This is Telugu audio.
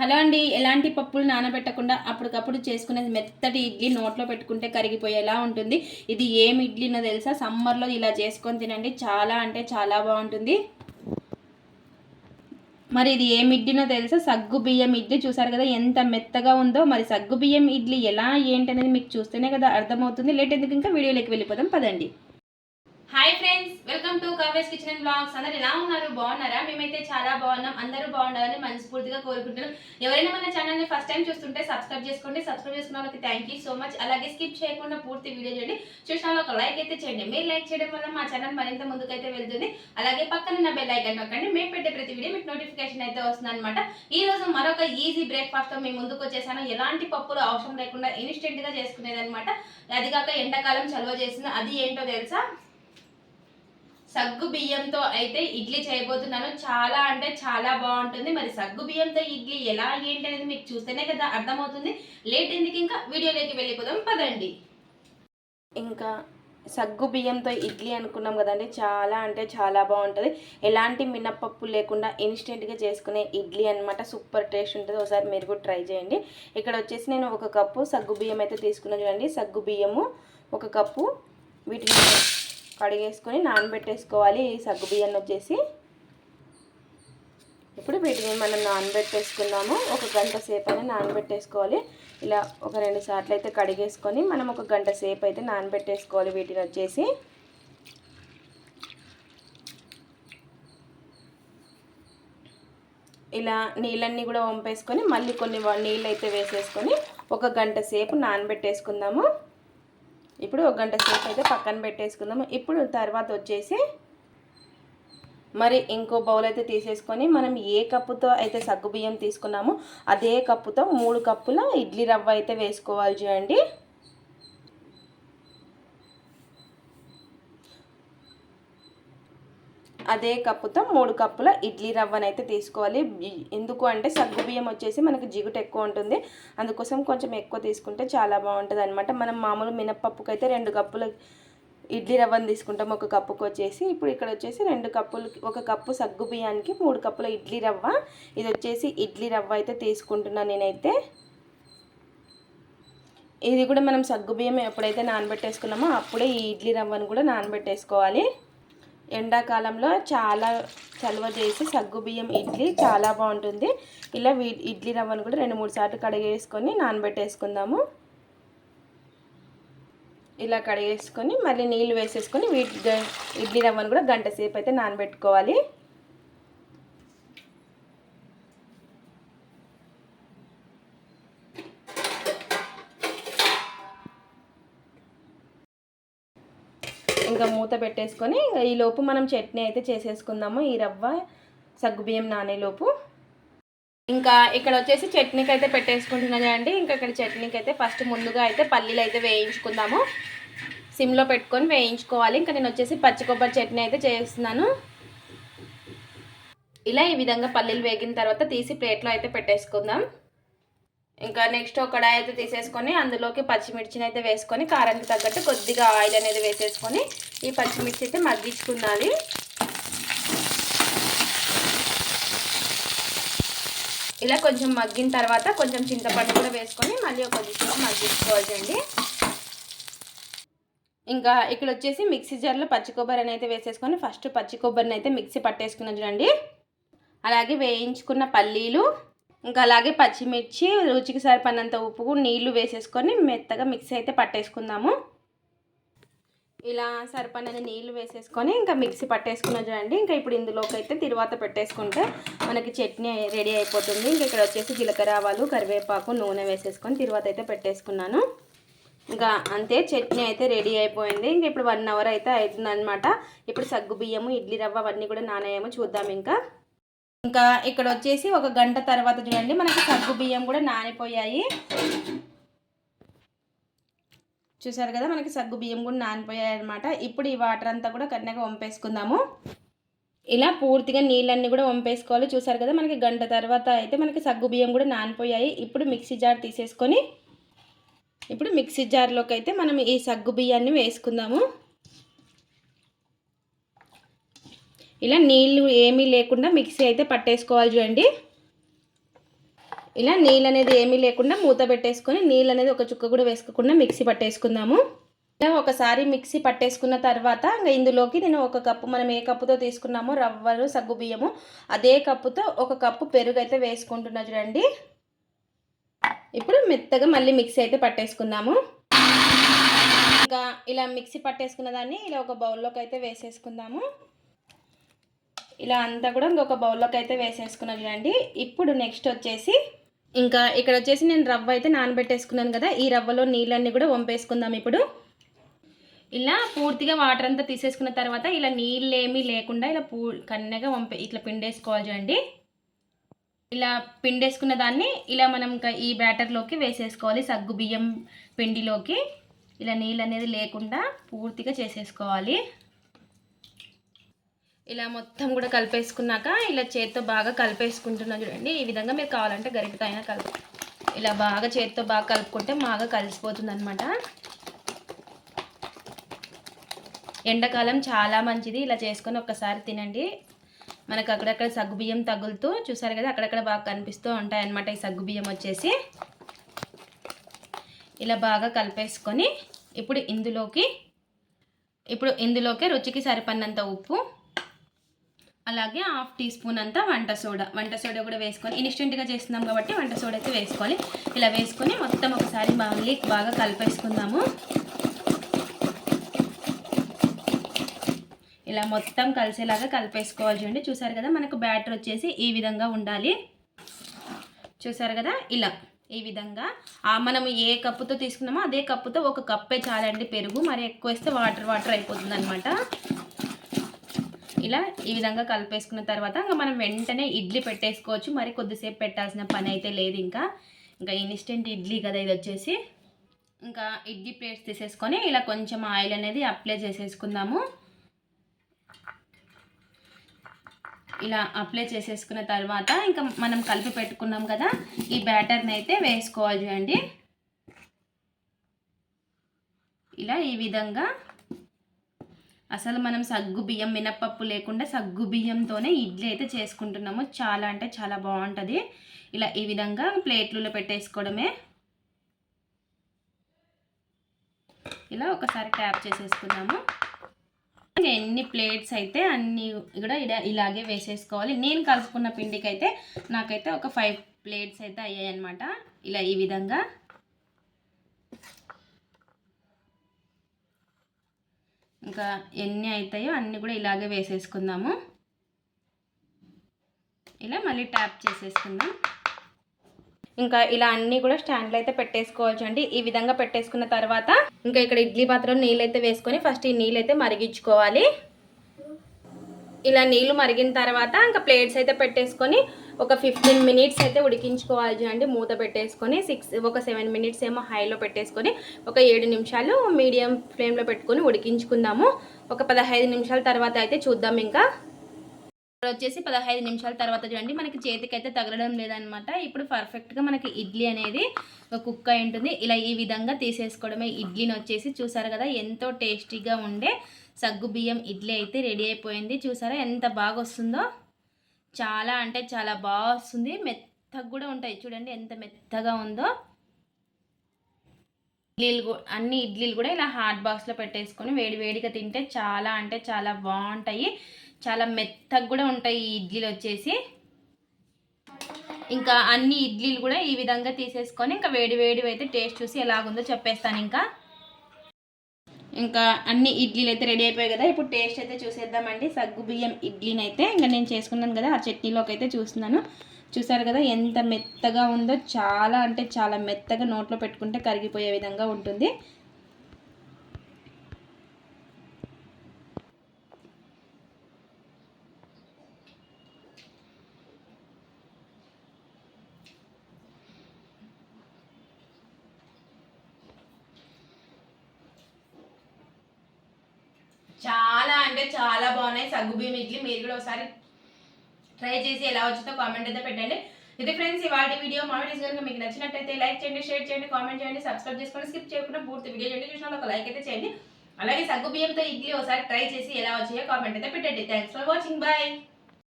హలో అండి ఎలాంటి పప్పులు నానబెట్టకుండా అప్పటికప్పుడు చేసుకునేది మెత్తటి ఇడ్లీ నోట్లో పెట్టుకుంటే కరిగిపోయేలా ఉంటుంది. ఇది ఏం ఇడ్లీనో తెలుసా? సమ్మర్లో ఇలా చేసుకొని తినండి చాలా అంటే చాలా బాగుంటుంది. మరి ఇది ఏం ఇడ్లీనో తెలుసా? సగ్గు బియ్యం ఇడ్లీ చూసారు కదా ఎంత మెత్తగా ఉందో. మరి సగ్గు బియ్యం ఇడ్లీ ఎలా ఏంటి అనేది మీకు చూస్తేనే కదా అర్థమవుతుంది. లేట్ ఎందుకు ఇంకా వీడియోలోకి వెళ్ళిపోదాం పదండి. హాయ్ ఫ్రెండ్స్ వెల్కమ్ టు కవేస్ కిచెన్ బ్లాగ్స్ అందరు ఎలా ఉన్నారు? బాగున్నారా? మేమైతే చాలా బాగున్నాం. అందరూ బాగుండాలని మనస్ఫూర్తిగా కోరుకుంటున్నాం. ఎవరైనా మన ఛానల్ని ఫస్ట్ టైం చూస్తుంటే సబ్స్క్రైబ్ చేసుకోండి. సబ్స్క్రైబ్ చేసుకున్న వాళ్ళకి థ్యాంక్ యూ సో మచ్ అలాగే స్కిప్ చేయకుండా పూర్తి వీడియో చేయండి చూసిన ఒక లైక్ అయితే చేయండి. మీరు లైక్ చేయడం వల్ల మా ఛానల్ మరింత ముందుకైతే వెళ్తుంది. అలాగే పక్కన నా బెల్ ఐకన్ నొక్కండి. మేము పెట్టే ప్రతి వీడియో మీకు నోటిఫికేషన్ అయితే వస్తుంది అనమాట ఈ రోజు మరొక ఈజీ బ్రేక్ఫాస్ట్తో మేము ముందుకు వచ్చేసాను. ఎలాంటి పప్పులు అవసరం లేకుండా ఇన్స్టెంట్గా చేసుకునేది అనమాట అది కాక ఎండాకాలం చలువ చేసింది. అది ఏంటో తెలుసా? సగ్గు బియ్యంతో అయితే ఇడ్లీ చేయబోతున్నాను. చాలా అంటే చాలా బాగుంటుంది. మరి సగ్గు బియ్యంతో ఇడ్లీ ఎలా ఏంటి అనేది మీకు చూస్తేనే కదా అర్థమవుతుంది. లేట్ ఎందుకు ఇంకా? వీడియోలోకి వెళ్ళిపోదాం. పదండి. ఇంకా సగ్గు బియ్యంతో ఇడ్లీ అనుకున్నాం కదండి. చాలా అంటే చాలా బాగుంటుంది. ఎలాంటి మినప్పప్పు లేకుండా ఇన్స్టెంట్గా చేసుకునే ఇడ్లీ అనమాట సూపర్ టేస్ట్ ఉంటుంది. ఒకసారి మీరు కూడా ట్రై చేయండి. ఇక్కడ వచ్చేసి నేను ఒక కప్పు సగ్గు బియ్యం అయితే తీసుకున్నాను చూడండి. సగ్గు బియ్యము ఒక కప్పు. వీటిని కడిగేసుకొని నానబెట్టేసుకోవాలి. ఈ సగ్గు బియ్యాన్ని వచ్చేసి ఇప్పుడు వీటిని మనం నానబెట్టేసుకుందాము. ఒక గంట సేపు అయితే నానబెట్టేసుకోవాలి. ఇలా ఒక రెండు సార్లు అయితే కడిగేసుకొని మనం ఒక గంట సేపు అయితే నానబెట్టేసుకోవాలి వీటిని వచ్చేసి. ఇలా నీళ్ళన్నీ కూడా వంపేసుకొని మళ్ళీ కొన్ని నీళ్ళు అయితే వేసేసుకొని ఒక గంట సేపు నానబెట్టేసుకుందాము. ఇప్పుడు ఒక గంట సేపు అయితే పక్కన పెట్టేసుకుందాము. ఇప్పుడు తర్వాత వచ్చేసి మరి ఇంకో బౌల్ అయితే తీసేసుకొని మనం ఏ కప్పుతో అయితే సగ్గుబియ్యం తీసుకున్నామో అదే కప్పుతో మూడు కప్పుల ఇడ్లీ రవ్వ అయితే వేసుకోవాలి చూడండి. అదే కప్పుతో మూడు కప్పుల ఇడ్లీ రవ్వను అయితే తీసుకోవాలి ఎందుకు అంటే సగ్గు బియ్యం వచ్చేసి మనకి జిగుట ఎక్కువ ఉంటుంది. అందుకోసం కొంచెం ఎక్కువ తీసుకుంటే చాలా బాగుంటుంది అనమాట మనం మామూలు మినప్పప్పుకి అయితే రెండు కప్పుల ఇడ్లీ రవ్వను తీసుకుంటాం. ఒక కప్పుకి వచ్చేసి ఇప్పుడు ఇక్కడ వచ్చేసి రెండు కప్పులు ఒక కప్పు సగ్గు బియ్యానికి మూడు కప్పుల ఇడ్లీ రవ్వ. ఇది వచ్చేసి ఇడ్లీ రవ్వ అయితే తీసుకుంటున్నాను నేనైతే. ఇది కూడా మనం సగ్గు బియ్యం ఎప్పుడైతే నానబెట్టేసుకున్నామో అప్పుడే ఈ ఇడ్లీ రవ్వను కూడా నానబెట్టేసుకోవాలి. ఎండాకాలంలో చాలా చలువ చేసి సగ్గుబియ్యం ఇడ్లీ చాలా బాగుంటుంది. ఇలా వీ ఇడ్లీ రవ్వను కూడా రెండు మూడు సార్లు కడిగేసుకొని నానబెట్టేసుకుందాము. ఇలా కడిగేసుకొని మళ్ళీ నీళ్ళు వేసేసుకొని వీటి ఇడ్లీ రవ్వను కూడా గంట సేపు అయితే నానబెట్టుకోవాలి. ఇంకా మూత పెట్టేసుకొని ఈ లోపు మనం చట్నీ అయితే చేసేసుకుందాము. ఈ రవ్వ సగ్గుబియ్యం నానేలోపు ఇంకా ఇక్కడ వచ్చేసి చట్నీకి అయితే పెట్టేసుకుంటున్నాను అండి ఇంకా ఇక్కడ చట్నీకి అయితే ఫస్ట్ ముందుగా అయితే పల్లీలు అయితే వేయించుకుందాము. సిమ్లో పెట్టుకొని వేయించుకోవాలి. ఇంకా నేను వచ్చేసి పచ్చి కొబ్బరి చట్నీ అయితే చేస్తున్నాను. ఇలా ఈ విధంగా పల్లీలు వేగిన తర్వాత తీసి ప్లేట్లో అయితే పెట్టేసుకుందాం. ఇంకా నెక్స్ట్ ఒక కడాయి అయితే తీసేసుకొని అందులోకి పచ్చిమిర్చిని అయితే వేసుకొని కారానికి తగ్గట్టు కొద్దిగా ఆయిల్ అనేది వేసేసుకొని ఈ పచ్చిమిర్చి అయితే మగ్గించుకున్నది ఇలా కొంచెం మగ్గిన తర్వాత కొంచెం చింతపండు కూడా వేసుకొని మళ్ళీ ఒక కొద్దిసేపు మగ్గించుకోవచ్చండి ఇంకా ఇక్కడ వచ్చేసి మిక్సీ జార్లో పచ్చి కొబ్బరిని అయితే వేసేసుకొని ఫస్ట్ పచ్చి కొబ్బరిని అయితే మిక్సీ పట్టేసుకున్నాం చూడండి. అలాగే వేయించుకున్న పల్లీలు ఇంకా అలాగే పచ్చిమిర్చి రుచికి సరిపడినంత ఉప్పు నీళ్ళు వేసేసుకొని మెత్తగా మిక్సీ అయితే పట్టేసుకుందాము. ఇలా సరిపడిన నీళ్ళు వేసేసుకొని ఇంకా మిక్సీ పట్టేసుకున్నా చూడండి. ఇంకా ఇప్పుడు ఇందులోకి అయితే తిరువాత పెట్టేసుకుంటే మనకి చట్నీ రెడీ అయిపోతుంది. ఇంకా ఇక్కడ వచ్చేసి జీలకర్ర ఆవాలు కరివేపాకు నూనె వేసేసుకొని తిరువాత అయితే పెట్టేసుకున్నాను. ఇంకా అంతే చట్నీ అయితే రెడీ అయిపోయింది. ఇంకా ఇప్పుడు వన్ అవర్ అయితే అవుతుందన్నమాట. ఇప్పుడు సగ్గు బియ్యము ఇడ్లీ రవ్వ అవన్నీ కూడా నానేయేమో చూద్దాం ఇంకా. ఇంకా ఇక్కడ వచ్చేసి ఒక గంట తర్వాత చూడండి మనకి సగ్గు బియ్యం కూడా నానిపోయాయి. చూసారు కదా మనకి సగ్గు బియ్యం కూడా నానిపోయాయి అనమాట ఇప్పుడు ఈ వాటర్ అంతా కూడా కన్నగా వంపేసుకుందాము. ఇలా పూర్తిగా నీళ్ళన్నీ కూడా వంపేసుకోవాలి. చూసారు కదా మనకి గంట తర్వాత అయితే మనకి సగ్గు బియ్యం కూడా నానిపోయాయి. ఇప్పుడు మిక్సీ జార్ తీసేసుకొని ఇప్పుడు మిక్సీ జార్లోకి అయితే మనం ఈ సగ్గు బియ్యాన్ని వేసుకుందాము. ఇలా నీళ్ళు ఏమీ లేకుండా మిక్సీ అయితే పట్టేసుకోవాలి చూడండి. ఇలా నీళ్ళు అనేది ఏమీ లేకుండా మూత పెట్టేసుకొని నీళ్ళు అనేది ఒక చుక్క కూడా వేసుకోకుండా మిక్సీ పట్టేసుకుందాము. ఇలా ఒకసారి మిక్సీ పట్టేసుకున్న తర్వాత ఇంకా ఇందులోకి నేను ఒక కప్పు మనం ఏ కప్పుతో తీసుకున్నామో రవ్వలు సగ్గు బియ్యము అదే కప్పుతో ఒక కప్పు పెరుగు అయితే వేసుకుంటున్నా చూడండి. ఇప్పుడు మెత్తగా మళ్ళీ మిక్సీ అయితే పట్టేసుకుందాము. ఇంకా ఇలా మిక్సీ పట్టేసుకున్న దాన్ని ఇలా ఒక బౌల్లోకి అయితే వేసేసుకుందాము. ఇలా అంతా కూడా ఇంకొక బౌల్లోకి అయితే వేసేసుకున్నా చూడండి. ఇప్పుడు నెక్స్ట్ వచ్చేసి ఇంకా ఇక్కడ వచ్చేసి నేను రవ్వ అయితే నానబెట్టేసుకున్నాను కదా ఈ రవ్వలో నీళ్ళన్నీ కూడా వంపేసుకుందాం ఇప్పుడు. ఇలా పూర్తిగా వాటర్ అంతా తీసేసుకున్న తర్వాత ఇలా నీళ్ళు ఏమీ లేకుండా ఇలా పూ కన్నగా వంపే ఇట్లా పిండేసుకోవాలి చూడండి. ఇలా పిండేసుకున్న దాన్ని ఇలా మనం ఇంకా ఈ బ్యాటర్లోకి వేసేసుకోవాలి సగ్గు బియ్యం పిండిలోకి. ఇలా నీళ్ళు అనేది లేకుండా పూర్తిగా చేసేసుకోవాలి. ఇలా మొత్తం కూడా కలిపేసుకున్నాక ఇలా చేత్తో బాగా కలిపేసుకుంటున్నా చూడండి. ఈ విధంగా మీరు కావాలంటే గరిటతో అయినా కలుపు ఇలా బాగా చేత్తో బాగా కలుపుకుంటే బాగా కలిసిపోతుంది అనమాట ఎండాకాలం చాలా మంచిది. ఇలా చేసుకొని ఒక్కసారి తినండి. మనకు అక్కడక్కడ సగ్గుబియ్యం తగులుతూ చూసారు కదా అక్కడక్కడ బాగా కనిపిస్తూ ఉంటాయి అన్నమాట ఈ సగ్గుబియ్యం వచ్చేసి. ఇలా బాగా కలిపేసుకొని ఇప్పుడు ఇందులోకి ఇప్పుడు ఇందులోకి రుచికి సరిపడినంత ఉప్పు అలాగే హాఫ్ టీ స్పూన్ అంతా వంట సోడా. వంట సోడా కూడా వేసుకొని ఇన్స్టెంట్గా చేస్తున్నాం కాబట్టి వంట సోడా అయితే వేసుకోవాలి. ఇలా వేసుకొని మొత్తం ఒకసారి మళ్ళీ బాగా కలిపేసుకుందాము. ఇలా మొత్తం కలిసేలాగా కలిపేసుకోవాలి చూడండి. చూసారు కదా మనకు బ్యాటర్ వచ్చేసి ఈ విధంగా ఉండాలి. చూసారు కదా ఇలా ఈ విధంగా. ఆ మనం ఏ కప్పుతో తీసుకున్నామో అదే కప్పుతో ఒక కప్పే చాలండి పెరుగు. మరి ఎక్కువ వేస్తే వాటర్ వాటర్ అయిపోతుంది అనమాట ఇలా ఈ విధంగా కలిపేసుకున్న తర్వాత ఇంకా మనం వెంటనే ఇడ్లీ పెట్టేసుకోవచ్చు. మరి కొద్దిసేపు పెట్టాల్సిన పని అయితే లేదు ఇంకా. ఇంకా ఇన్స్టెంట్ ఇడ్లీ కదా ఇది వచ్చేసి. ఇంకా ఇడ్లీ ప్లేట్స్ తీసేసుకొని ఇలా కొంచెం ఆయిల్ అనేది అప్లై చేసేసుకుందాము. ఇలా అప్లై చేసేసుకున్న తర్వాత ఇంకా మనం కలిపి పెట్టుకున్నాం కదా ఈ బ్యాటర్ని అయితే వేసుకోవాలి చూడండి. ఇలా ఈ విధంగా అసలు మనం సగ్గు బియ్యం మినప్పప్పు లేకుండా సగ్గు బియ్యంతోనే ఇడ్లీ అయితే చేసుకుంటున్నాము. చాలా అంటే చాలా బాగుంటుంది. ఇలా ఈ విధంగా ప్లేట్లలో పెట్టేసుకోవడమే. ఇలా ఒకసారి ట్యాప్ చేసేసుకున్నాము ఎన్ని ప్లేట్స్ అయితే అన్నీ కూడా ఇలా ఇలాగే వేసేసుకోవాలి. నేను కలుపుకున్న పిండికి అయితే నాకైతే ఒక ఫైవ్ ప్లేట్స్ అయితే అయ్యాయి అనమాట ఇలా ఈ విధంగా. ఇంకా ఎన్ని అవుతాయో అన్నీ కూడా ఇలాగే వేసేసుకుందాము. ఇలా మళ్ళీ ట్యాప్ చేసేసుకుందాం. ఇంకా ఇలా అన్నీ కూడా స్టాండ్లో అయితే పెట్టేసుకోవచ్చు అండి. ఈ విధంగా పెట్టేసుకున్న తర్వాత ఇంకా ఇక్కడ ఇడ్లీ పాత్రలో నీళ్ళు అయితే వేసుకొని ఫస్ట్ ఈ నీళ్ళు అయితే మరిగించుకోవాలి. ఇలా నీళ్ళు మరిగిన తర్వాత ఇంకా ప్లేట్స్ అయితే పెట్టేసుకొని ఒక ఫిఫ్టీన్ మినిట్స్ అయితే ఉడికించుకోవాలి చూడండి. మూత పెట్టేసుకొని సిక్స్ ఒక సెవెన్ మినిట్స్ ఏమో హైలో పెట్టేసుకొని ఒక ఏడు నిమిషాలు మీడియం ఫ్లేమ్లో పెట్టుకొని ఉడికించుకుందాము. ఒక పదహైదు నిమిషాల తర్వాత అయితే చూద్దాం ఇంకా. వచ్చేసి పదహైదు నిమిషాల తర్వాత చూడండి. మనకి చేతికి అయితే తగలడం లేదనమాట. ఇప్పుడు పర్ఫెక్ట్గా మనకి ఇడ్లీ అనేది కుక్ అయి ఉంటుంది. ఇలా ఈ విధంగా తీసేసుకోవడమే. ఇడ్లీని వచ్చేసి చూసారు కదా ఎంతో టేస్టీగా ఉండే సగ్గు బియ్యం ఇడ్లీ అయితే రెడీ అయిపోయింది. చూసారా ఎంత బాగా వస్తుందో చాలా అంటే చాలా బాగా వస్తుంది. మెత్తగా కూడా ఉంటాయి. చూడండి ఎంత మెత్తగా ఉందో. ఇడ్లీలు అన్ని ఇడ్లీలు కూడా ఇలా హాట్ బాక్స్లో పెట్టేసుకొని వేడి వేడిగా తింటే చాలా అంటే చాలా బాగుంటాయి. చాలా మెత్తగా కూడా ఉంటాయి ఈ ఇడ్లీలు వచ్చేసి. ఇంకా అన్ని ఇడ్లీలు కూడా ఈ విధంగా తీసేసుకొని ఇంకా వేడి వేడివి అయితే టేస్ట్ చూసి ఎలాగుందో చెప్పేస్తాను ఇంకా. ఇంకా అన్ని ఇడ్లీలు అయితే రెడీ అయిపోయాయి కదా. ఇప్పుడు టేస్ట్ అయితే చూసేద్దామండి. సగ్గు బియ్యం ఇడ్లీని అయితే ఇంకా నేను చేసుకున్నాను కదా. ఆ చట్నీలోకి అయితే చూస్తున్నాను. చూసారు కదా ఎంత మెత్తగా ఉందో. చాలా అంటే చాలా మెత్తగా నోట్లో పెట్టుకుంటే కరిగిపోయే విధంగా ఉంటుంది. చాలా చాలా బాగున్నాయి. సగ్గుబియ్యం ఇడ్లీ మీరు కూడా ఒకసారి ట్రై చేసి ఎలా వచ్చిందో కామెంట్ అయితే పెట్టండి. ఇది ఫ్రెండ్స్ ఇవాళ వీడియో. మా వీడియోస్ కనుక మీకు నచ్చినట్టయితే లైక్ చేయండి షేర్ చేయండి కామెంట్ చేయండి సబ్స్క్రైబ్ చేసుకొని స్కిప్ చేయకుండా పూర్తి వీడియో చేయండి చూసిన ఒక లైక్ అయితే చేయండి. అలాగే సగ్గు బియ్యంతో ఇడ్లీ ఒకసారి ట్రై చేసి ఎలా వచ్చాయో కామెంట్ అయితే పెట్టండి. Thanks for watching bye